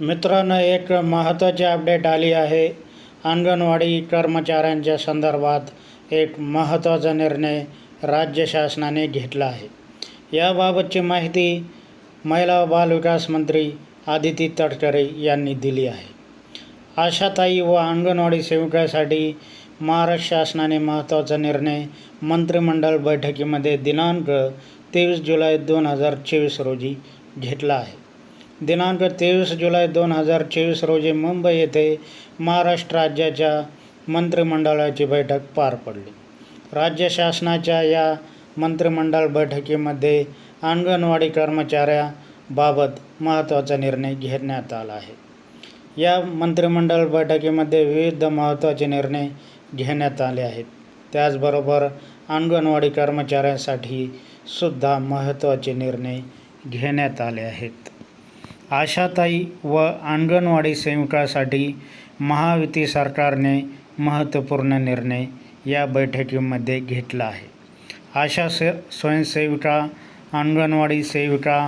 मित्रांनो एक महत्त्वाची अपडेट आली आहे. अंगणवाडी कर्मचाऱ्यांच्या संदर्भात एक महत्त्वाचा निर्णय राज्य शासनाने घेतला आहे. याबाबतची माहिती महिला व बालविकास मंत्री आदिती तटकरे यांनी दिली आहे. आशाताई व अंगणवाडी सेविकासाठी महाराष्ट्र शासनाने महत्त्वाचा निर्णय मंत्रिमंडळ बैठकीमध्ये दिनांक तेवीस जुलै दोन हजार चोवीस रोजी घेतला आहे. दिनांक तेवीस जुलै दोन हजार चोवीस रोजी मुंबई येथे महाराष्ट्र राज्याच्या मंत्रिमंडळाची बैठक पार पडली. राज्य शासनाच्या या मंत्रिमंडळ बैठकीमध्ये अंगणवाडी कर्मचाऱ्याबाबत महत्त्वाचा निर्णय घेण्यात आला आहे. या मंत्रिमंडळ बैठकीमध्ये विविध महत्त्वाचे निर्णय घेण्यात आले आहेत. त्याचबरोबर अंगणवाडी कर्मचाऱ्यांसाठी सुद्धा महत्त्वाचे निर्णय घेण्यात आले आहेत. आशाताई व अंगणवाडी सेविकासाठी महायुती सरकारने महत्त्वपूर्ण निर्णय या बैठकीमध्ये घेतला आहे. आशा से स्वयंसेविका अंगणवाडी सेविका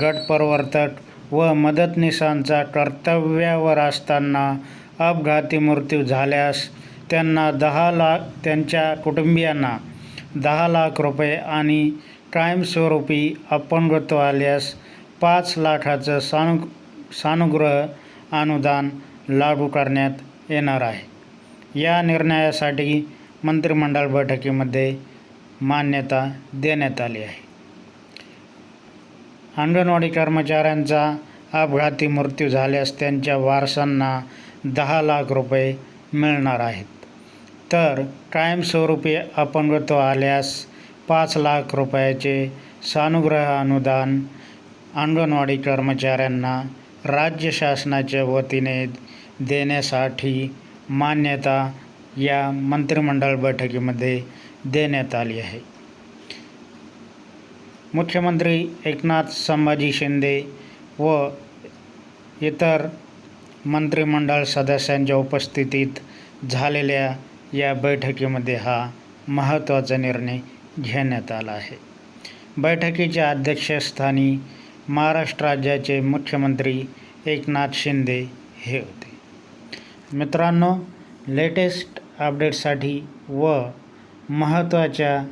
गटप्रवर्तक व मदतनीसांचा कर्तव्यावर असताना अपघाती मृत्यू झाल्यास त्यांना दहा लाख त्यांच्या कुटुंबियांना दहा लाख रुपये आणि कायमस्वरूपी अपंगत्व आल्यास पाच लाखाचं सानु सानुग्रह अनुदान लागू करण्यात येणार आहे. या निर्णयासाठी मंत्रिमंडळ बैठकीमध्ये मान्यता देण्यात आली आहे. अंगणवाडी कर्मचाऱ्यांचा अपघाती मृत्यू झाल्यास त्यांच्या वारसांना दहा लाख रुपये मिळणार आहेत. तर कायमस्वरूपी अपंगत्व आल्यास पाच लाख रुपयाचे सानुग्रह अनुदान अंगणवाडी कर्मचाऱ्यांना राज्य शासनाच्या वतीने देण्यासाठी मान्यता या मंत्रिमंडळ बैठकीमध्ये देण्यात आली आहे. मुख्यमंत्री एकनाथ संभाजी शिंदे व इतर मंत्रिमंडळ सदस्यांच्या उपस्थितीत झालेल्या या बैठकीमध्ये हा महत्त्वाचा निर्णय घेण्यात आला आहे. बैठकीच्या अध्यक्षस्थानी महाराष्ट्र राज्याचे मुख्यमंत्री एकनाथ शिंदे हे होते. मित्रांनो लेटेस्ट अपडेटसाठी व महत्त्वाच्या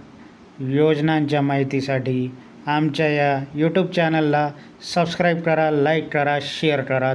योजनांच्या माहितीसाठी आमच्या या यूट्यूब चॅनलला सबस्क्राईब करा लाईक करा शेअर करा.